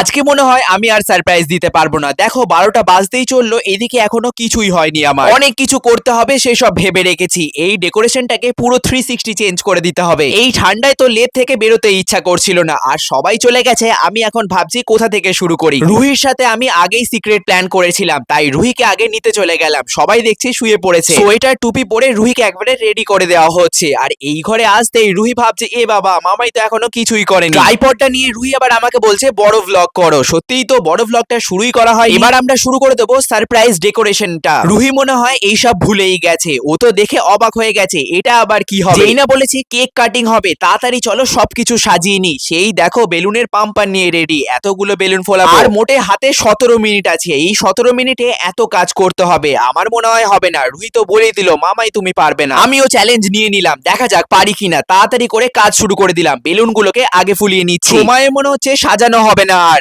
আজকে মনে হয় আমি আর সারপ্রাইজ দিতে পারব না। দেখো বারোটা বাজতেই চলল এদিকে এখনও কিছুই হয়নি আমার। অনেক কিছু করতে হবে সেসব ভেবে রেখেছি। এই ডেকোরেশনটাকে পুরো থ্রি সিক্সটি চেঞ্জ করে দিতে হবে। এই ঠান্ডায় তো লেপ থেকে বেরোতে ইচ্ছা করছিল না। আর সবাই চলে গেছে আমি এখন ভাবছি কোথা থেকে শুরু করি। রুহির সাথে আমি আগেই সিক্রেট প্ল্যান করেছিলাম তাই রুহিকে আগে নিতে চলে গেলাম। সবাই দেখছি শুয়ে পড়েছে। সোয়েটার টুপি পরে রুহিকে একবারে রেডি করে দেওয়া হচ্ছে। আর এই ঘরে আসতেই রুহি ভাবছে এ বাবা মামাই তো এখনও কিছুই করেনি। ট্রাইপডটা নিয়ে রুহি আবার আমাকে বলছে বড় ভ্লগ করো। সত্যিই তো বড় ভ্লগটা শুরুই করা হয় এবার আমরা শুরু করে দেবো সারপ্রাইজ ডেকোরেশনটা রুহি মনে হয় এইসব ভুলেই গেছে। ও তো দেখে অবাক হয়ে গেছে। এটা আবার কি হবে? যেই না বলেছি কেক কাটিং হবে তাড়াতাড়ি চলো সবকিছু সাজিয়ে নি সেই দেখো বেলুনের পাম্পার নিয়ে রেডি এতগুলো বেলুন ফোলাবো। আর মোটে হাতে সতেরো মিনিট আছে। এই সতেরো মিনিটে এত কাজ করতে হবে। আমার মনে হয় হবে না। রুহি তো বলেই দিল মামাই তুমি পারবে না। আমিও চ্যালেঞ্জ নিয়ে নিলাম। দেখা যাক পারি কিনা। তাড়াতাড়ি করে কাজ শুরু করে দিলাম। বেলুন গুলোকে আগে ফুলিয়ে নিচ্ছি। সময়ে মনে হচ্ছে সাজানো হবে না আর।